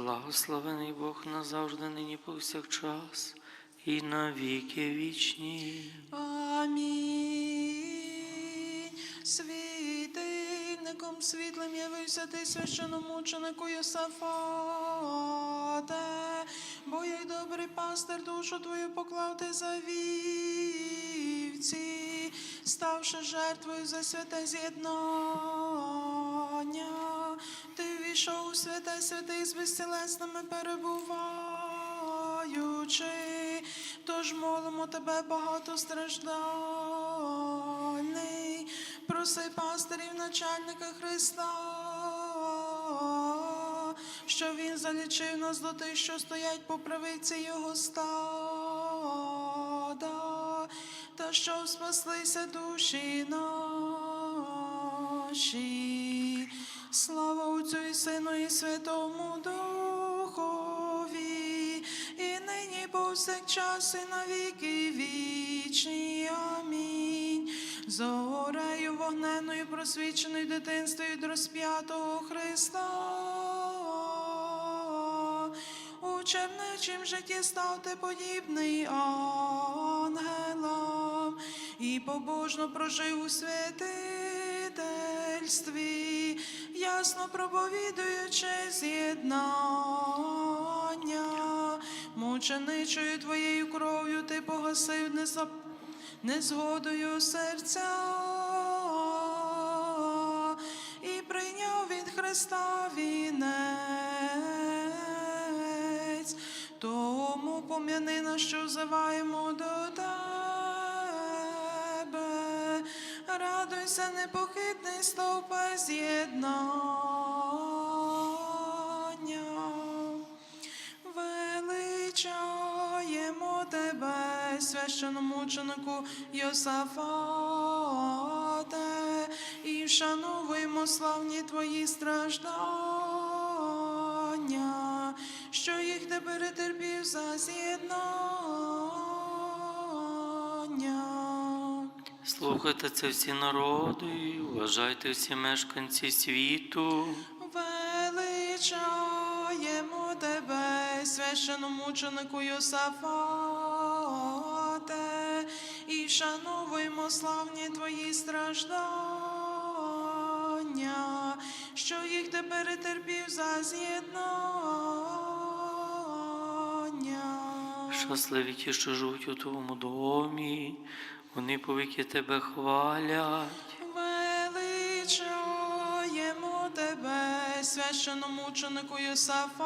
Благословений Бог назавжди нині повсякчас і на віки вічні. Амінь. Світильником світлим явився ти священомученику Йосафате, бо як добрий пастир душу твою поклав ти за вівці, ставши жертвою за святе з'єднання. У святе святих з безцілесними перебуваючи, тож молимо тебе багато страждальний, проси пастирів начальника Христа, що він залічив нас до тих, що стоять по правиці його стада, та щоб спаслися душі наші. Слава Отцю і Сину і Святому Духові, і нині повсякчас, і на віки вічні. Амінь. За горею вогненною просвіченою дитинстві від розп'ятого Христа. У чернечім житті став ти подібний ангелам і побожно прожив у святительстві, ясно проповідуючи з'єднання, мученичою твоєю кров'ю ти погасив незап... незгодою серця. І прийняв від Христа вінець, тому пом'яни нас, що взиваємо до тебе. Радуйся, непохитний стовпе з'єднання. Величаємо тебе, священомученику Йосафате, і вшановуємо славні твої страждання, що їх ти перетерпів за з'єднання. Слухайте це всі народи, вважайте всі мешканці світу. Величаємо тебе, священомученику Йосафате, і шановуємо славні твої страждання, що їх ти перетерпів за з'єднання. Щасливі ті, що живуть у твоєму домі, вони повіки тебе хвалять. Величаємо тебе, священомученику Йосафате,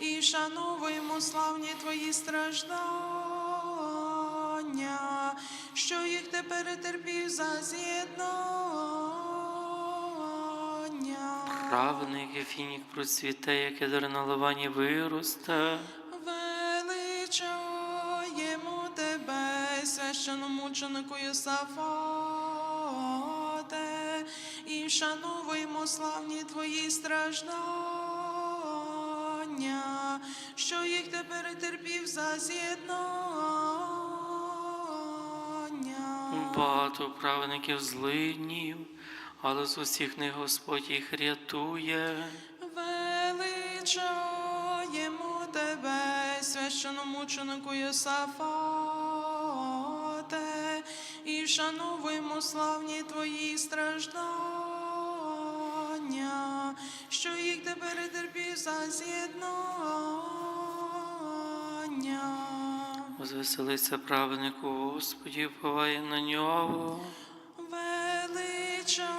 і шановуємо славні твої страждання, що їх ти перетерпів за з'єднання. Правник Ефінік процвіте, як ядер на ливані виросте. Тебе, священомученику Йосафате, і вшановуємо славні твої страждання, що їх ти перетерпів за з'єднання. Багато праведників злиднів, але з усіх них Господь їх рятує. Величаємо тебе, священомученику Йосафате, і вшановуємо славні твої страждання, що їх ти перетерпів за з'єднання. Возвеселиться праведнику Господі, вповає на нього. Величаємо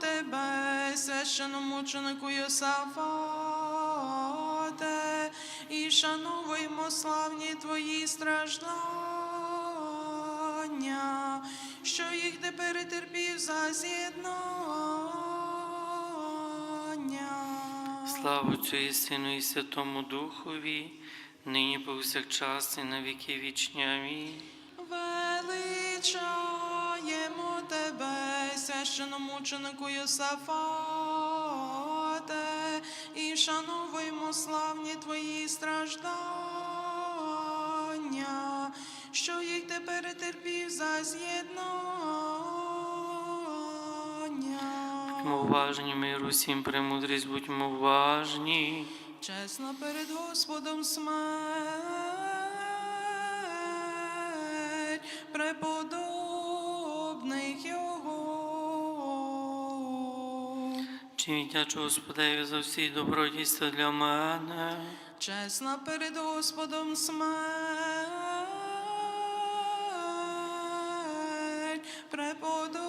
тебе, священомученику Йосафате, і шануємо славні твої страждання, що їх ти перетерпів за з'єднання. Слава Отцю і Сину і Святому Духові, нині повсякчас і на віки вічні. Амінь. Величаємо тебе, священомученику Йосафате, і шановуємо славні твої страждання, що їх ти перетерпів за з'єднання. Будьмо уважні, миру всім, премудрість, будьмо уважні. Чесно перед Господом смерть преподобних його. Чи віддячу Господеві за всі добродійства для мене. Чесна перед Господом смерть преподобних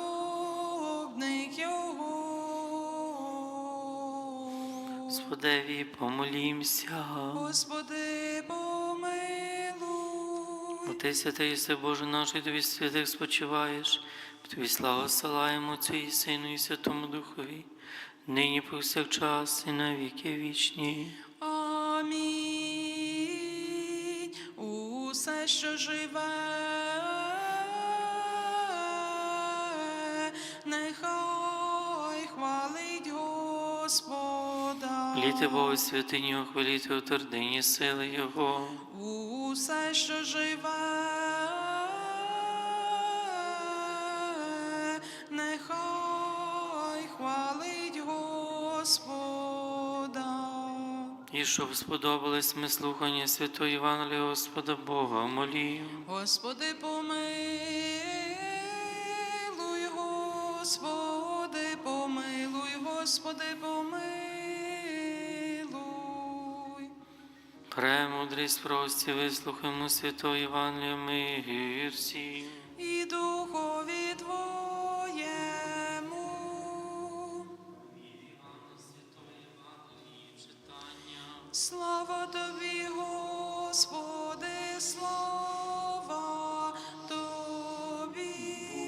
його. Господеві, помолімся. Господи, помилуй. Бо ти святий все Боже наш, і тобі святих спочиваєш. Тобі славу силаємо Отцю і Сину і Святому Духові, нині повсякчас і на віки вічні. Літи Богу святині, Його, у твердині сили Його. Усе, що живе, нехай хвалить Господа. І щоб сподобались ми слухання Святої Євангелія Господа Бога, молім. Господи, помилуй, Господи, помилуй, Господи, помилуй. Премудрість прості, вислухаймо Святої Євангелія мир всім. І духові Твоєму. Слава Тобі, Господи, слава Тобі.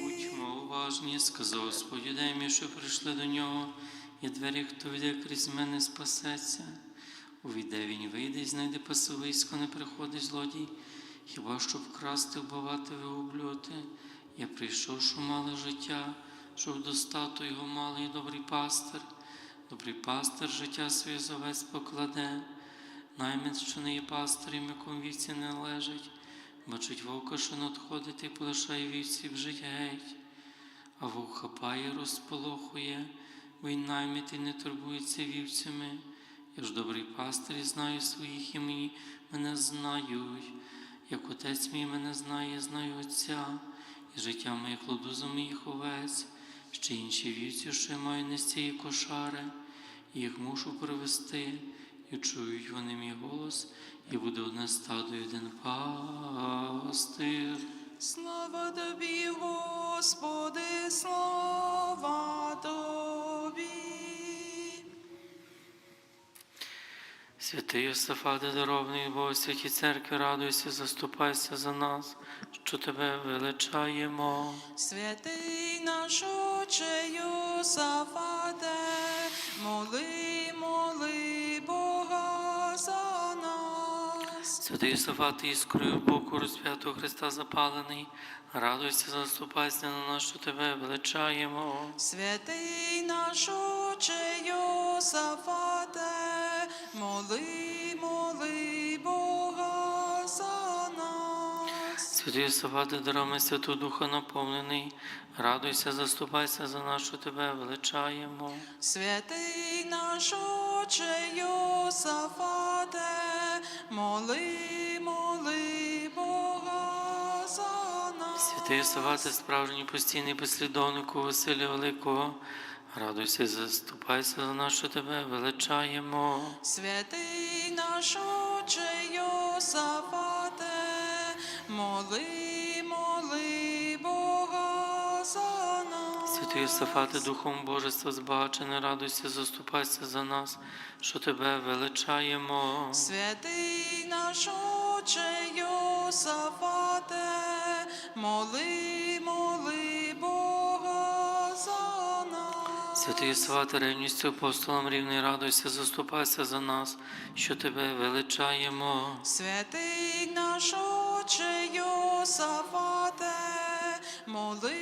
Будьмо уважні, сказав Господь юдеям, що прийшли до нього, і двері, хто війде крізь мене, спасеться. Увійде він, вийде і знайде пасовисько, не приходить злодій, хіба щоб вкрасти, вбивати, вигублювати. Я прийшов, що мали життя, щоб достату його малий добрий пастир. Добрий пастир життя своє овець покладе. Наймит, що не є пастирем, якому вівці не належить, бачить вовка, що надходить і полишає вівці вжить геть. А вовк хапає, розполохує, бо він наймит і не турбується вівцями. Я ж добрий пастир знаю своїх і мені мене знають. Як отець мій мене знає, знаю Отця, і життя моє кладу за моїх овець, ще інші вівці, що я маю з цієї кошари, їх мушу привести, і чують вони мій голос, і буде одне стадо, і один пастир. Слава Тобі, Господи, слава Тобі. Святий Йосифаде, даровний Бог, святі церкви, радуйся, заступайся за нас, що тебе величаємо. Святий наш Отче Йосафате, моли, моли Бога за нас. Святий Йосифат, іскрою боку розп'ятого Христа запалений, радуйся, заступайся на нас, що тебе величаємо. Святий наш Отче Йосафате, моли, моли Бога за нас. Святий Йосифате, дарами Святого Духа наповнений, радуйся, заступайся за що тебе величаємо. Святий наш Отче Йосафате, моли, моли Бога за нас. Святий Йосифате, справжній постійний послідовнику Василя Великого, радуйся, заступайся за нас, що тебе величаємо. Святий наш Отче Йосафате, моли, моли Бога за нас. Святий Йосифате, Духом Божества збагачений, радуйся, заступайся за нас, що тебе величаємо. Святий наш Отче Йосафате, моли, моли Святий Йосифате, ревністю апостолам рівний, радуйся, заступайся за нас, що тебе величаємо. Святий наш Отче Йосафате, моли,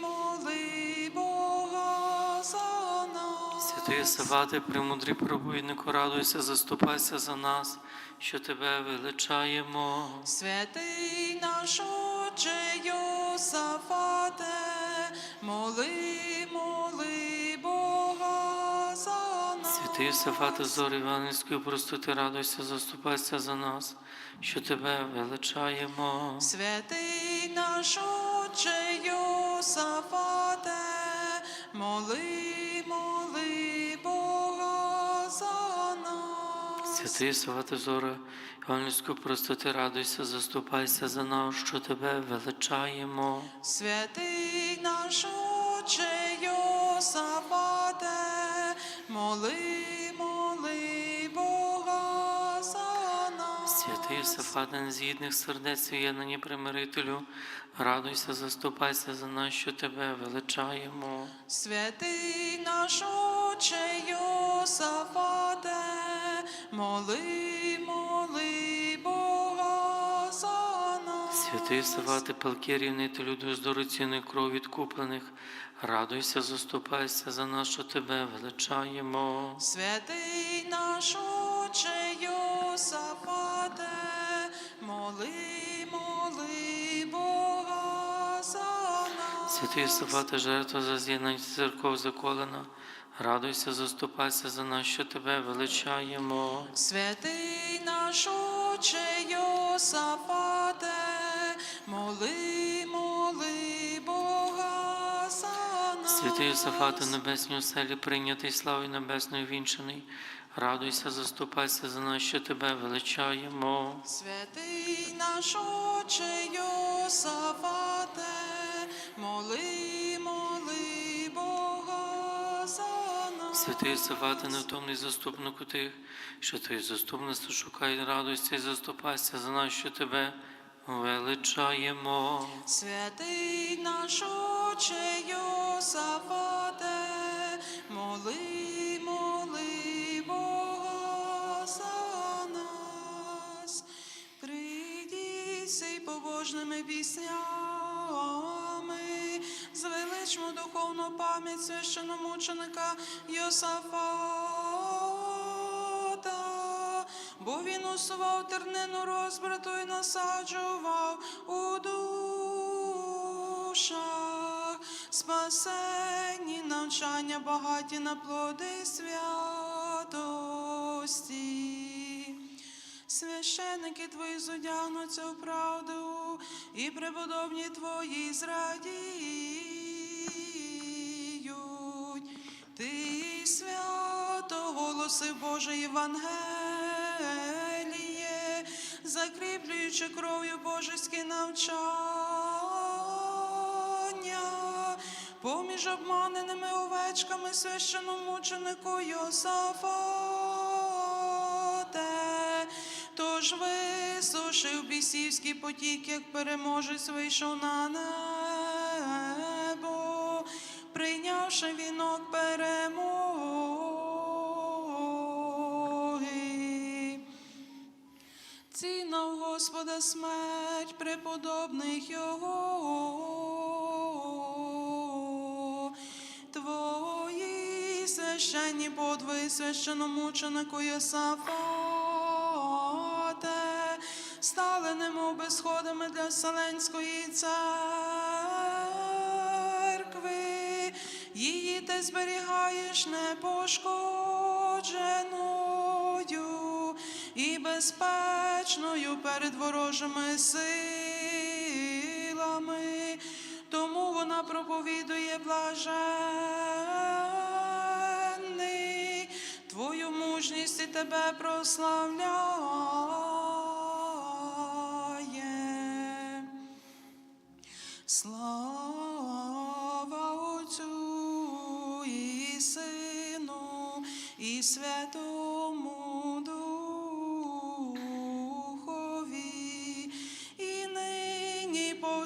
моли Бога за нас. Святий Йосифате, премудрий проповіднику, радуйся, заступайся за нас, що тебе величаємо. Святий наш Отче Йосафате, моли, моли Святий Йосифате, зори Іванівської простоти, радуйся, заступайся за нас, що тебе величаємо. Святий наш Отче Йосафате, моли, моли Бога за нас. Святий Йосифате, зори Іванівської простоти, радуйся, заступайся за нас, що тебе величаємо. Святий наш Отче Йосафате, моли, моли Святий Йосифате, незгідних сердець єднані примирителю, радуйся, заступайся за нас, що тебе величаємо. Святий наш Отче Йосафате, моли, моли Бога за нас. Святий Йосифате, палки рівнителю до здориційної кров відкуплених, радуйся, заступайся за нас, що тебе величаємо. Святий наш Отче Святий Йосифате, жертва за з'єднання церков заколена, радуйся, заступайся за нас, що тебе величаємо. Святий наш Отче Йосафате, моли, моли Бога за нас. Святий Йосифате, небесній оселі, прийнятий славою небесною вінчений, радуйся, заступайся за нас, що тебе величаємо. Святий наш Отче Йосафате, Святий Йосифате, невтомний заступнику тих, що твоє заступництво шукає, радуйся і заступайся за нас, що тебе величаємо. Святий наш Отче Йосафате, моли, моли Бога за нас. Прийдіть сей побожними піснями, звеличмо духовну пам'ять священомученика Йосафата, бо він усував тернину розбрату і насаджував у душах спасенні навчання багаті на плоди святості. Священники твої зодягнуться в правду, і преподобні твої зрадіють. Свято голоси Боже Євангеліє, закріплюючи кров'ю божеське навчання, поміж обманеними овечками священомученику Йосафате. Тож висушив бісівський потік, як переможець вийшов на небо, прийнявши вінок перемоги. Смерть преподобних його. Твої священні подвиги священомученику Йосафате, стали немов безходами для Вселенської церкви. Її ти зберігаєш непошкодженою і безпечною перед ворожими силами. Тому вона проповідує блаженний, твою мужність і тебе прославляє. Слава Отцю і Сину і Святому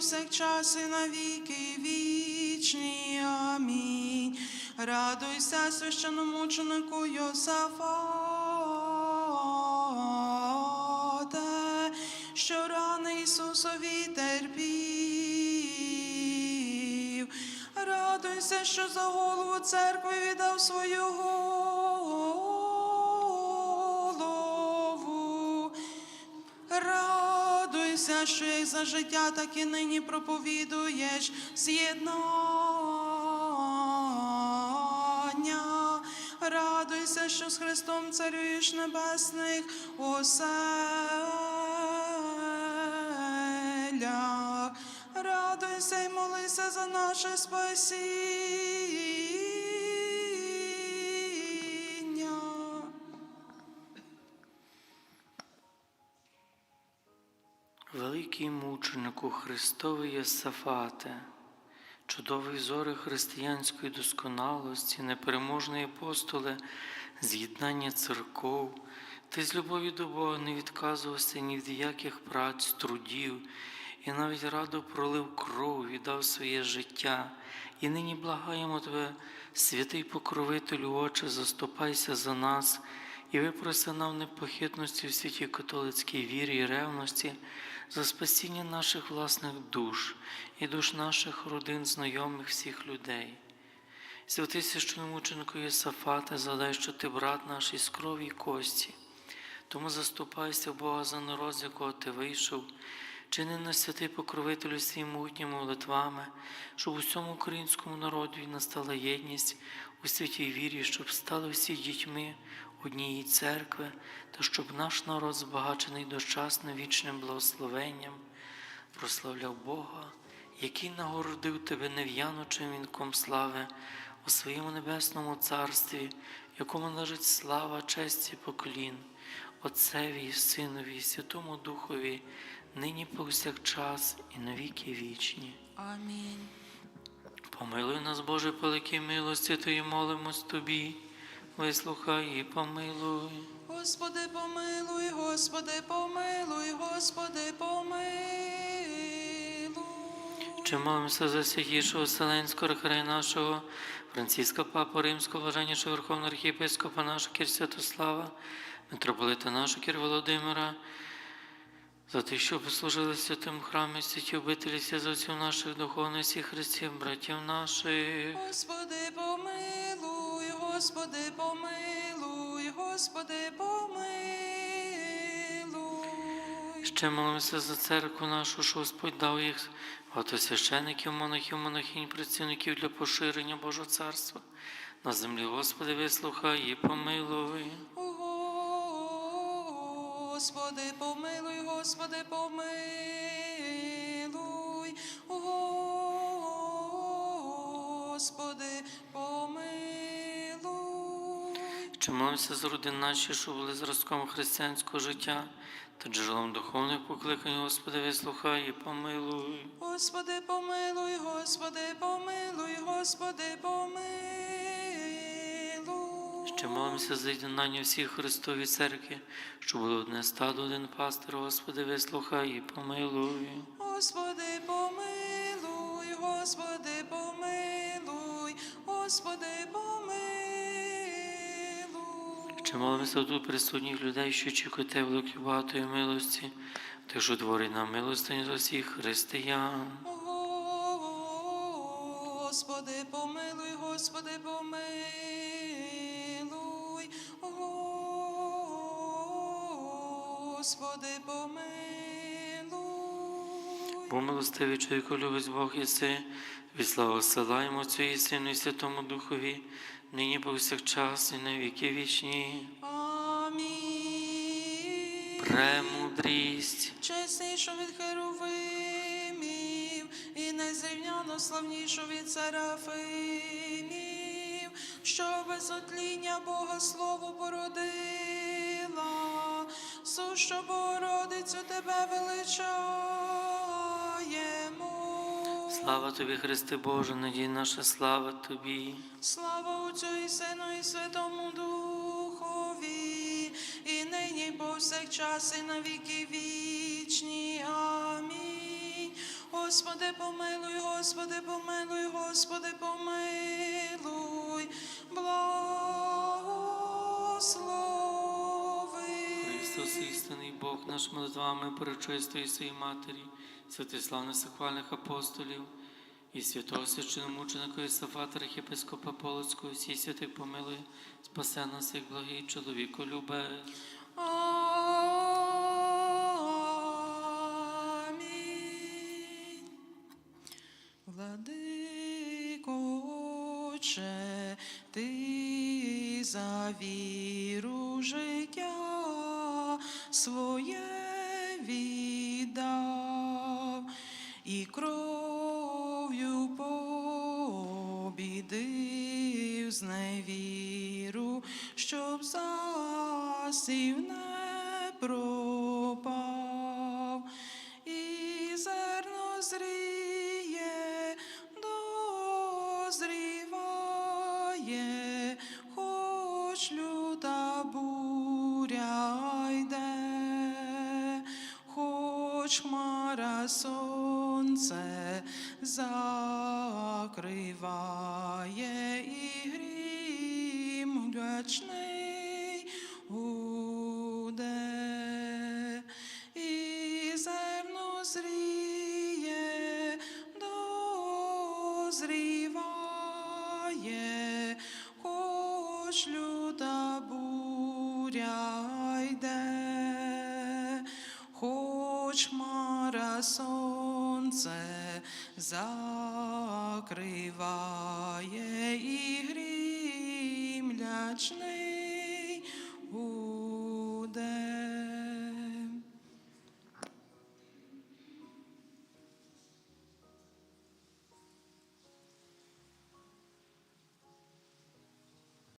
повсякчас, і на віки вічні. Амінь. Радуйся, священомученику Йосафате, що рани Ісусові терпів. Радуйся, що за голову церкви віддав свою Радуйся, що як за життя, так і нині проповідуєш з'єднання. Радуйся, що з Христом царюєш небесних оселях. Радуйся й молися за наше спасіння. Великий мученику Христовий Єсафате, чудовий зори християнської досконалості, непереможний апостоле, з'єднання церков, ти з любові до Бога не відказувався ні від яких праць, трудів, і навіть радо пролив кров, віддав своє життя. І нині благаємо Тебе, святий покровителю, Отче, заступайся за нас і випроси нам непохитності в святій католицькій вірі і ревності за спасіння наших власних душ і душ наших родин, знайомих всіх людей. Святий священомученику Єсафате, задай, що ти брат наш із крові й кості. Тому заступайся Бога за народ, з якого ти вийшов, чини нас святий покровителю своїми могутніми молитвами, щоб у всьому українському народі настала єдність у святій вірі, щоб стали всі дітьми однієї церкви, та щоб наш народ, збагачений дощасним вічним благословенням, прославляв Бога, який нагородив тебе нев'яночим вінком слави у своєму небесному царстві, якому належить слава, честь і поклін, Отцеві, і Синові, і Святому Духові, нині повсякчас і навіки вічні. Амінь. Помилуй нас, Боже, по великій милості Твої молимось Тобі, вислухай і помилуй. Господи, помилуй, Господи, помилуй, Господи, помилуй. Чи молимося за святішого Вселенського архиерея нашого, Франциска Папу Римського, блаженнішого Верховного архієпископа нашого Кір Святослава, митрополита нашого Кір Володимира, за те, що послужили святим храмі, святі обителі за отців наших духовних всіх христів, братів наших. Господи, помилуй, Господи, помилуй, Господи, помилуй. Ще молимося за церкву нашу, що Господь дав їх багато священиків, монахів, монахинь, працівників для поширення Божого царства. На землі, Господи, вислухай і помилуй. Господи, помилуй, Господи, помилуй. Господи, Чи молимося за родин наші, що були зразком християнського життя та джерелом духовних покликань, Господи, вислухай і помилуй. Господи, помилуй, Господи, помилуй, Господи, помилуй. Ще молимося за єднання всіх Христові церкви, що було одне стадо, один пастир, Господи, вислухай і помилуй. Господи, помилуй, Господи, помилуй, Господи, помилуй. Чи молимося тут присутніх людей, що очікуєте великої багатої милості, тих, що твори нам милостиню за всіх християн. Милостивий чоловіку любить Бог єси, від славу силаємо Отцю і Сину і Святому Духові, нині повсякчас і на віки вічні. Амінь. Премудрість. Чеснішу від херовимів і незрівняно славнішу від серафимів, що без отління Бога Слово породила, сущу Богородицю тебе величаємо. Слава тобі, Христе Боже, надій наша слава тобі. Слава Отцю і Сину і Святому Духові, і нині повсякчас, і на віки вічні. Амінь. Господи, помилуй, Господи, помилуй, Господи, помилуй, благослови. Христос, істинний Бог, наш молитвами перечистої своїй матері, святиславних сахвальних апостолів і святого священомученика Ісафата, архієпископа Полоцького, всі святих помилуй, спасе нас, як благий чоловіко любе. Амінь. Владико, Отче, ти за кров'ю побідив зневіру, щоб засів не пропав, грім гачний гуде, і зерно зріє, дозріває, хоч люта буря йде, хоч хмара сонце закриває much.